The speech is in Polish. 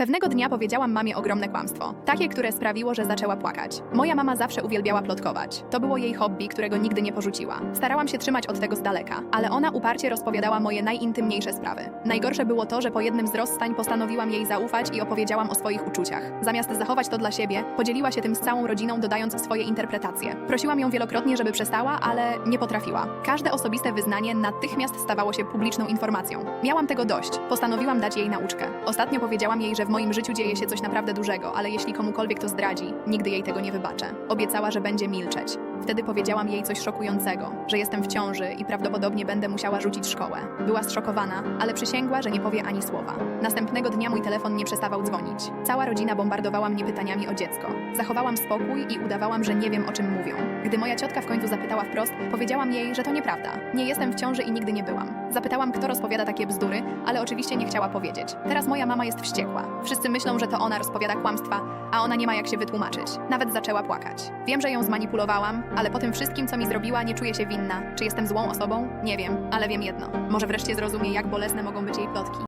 Pewnego dnia powiedziałam mamie ogromne kłamstwo. Takie, które sprawiło, że zaczęła płakać. Moja mama zawsze uwielbiała plotkować. To było jej hobby, którego nigdy nie porzuciła. Starałam się trzymać od tego z daleka, ale ona uparcie rozpowiadała moje najintymniejsze sprawy. Najgorsze było to, że po jednym z rozstań postanowiłam jej zaufać i opowiedziałam o swoich uczuciach. Zamiast zachować to dla siebie, podzieliła się tym z całą rodziną, dodając swoje interpretacje. Prosiłam ją wielokrotnie, żeby przestała, ale nie potrafiła. Każde osobiste wyznanie natychmiast stawało się publiczną informacją. Miałam tego dość. Postanowiłam dać jej nauczkę. Ostatnio powiedziałam jej, że moim życiu dzieje się coś naprawdę dużego, ale jeśli komukolwiek to zdradzi, nigdy jej tego nie wybaczę. Obiecała, że będzie milczeć. Wtedy powiedziałam jej coś szokującego, że jestem w ciąży i prawdopodobnie będę musiała rzucić szkołę. Była zszokowana, ale przysięgła, że nie powie ani słowa. Następnego dnia mój telefon nie przestawał dzwonić. Cała rodzina bombardowała mnie pytaniami o dziecko. Zachowałam spokój i udawałam, że nie wiem o czym mówią. Gdy moja ciotka w końcu zapytała wprost, powiedziałam jej, że to nieprawda. Nie jestem w ciąży i nigdy nie byłam. Zapytałam, kto rozpowiada takie bzdury, ale oczywiście nie chciała powiedzieć. Teraz moja mama jest wściekła. Wszyscy myślą, że to ona rozpowiada kłamstwa, a ona nie ma jak się wytłumaczyć. Nawet zaczęła płakać. Wiem, że ją zmanipulowałam, ale po tym wszystkim, co mi zrobiła, nie czuję się winna. Czy jestem złą osobą? Nie wiem, ale wiem jedno. Może wreszcie zrozumie, jak bolesne mogą być jej plotki.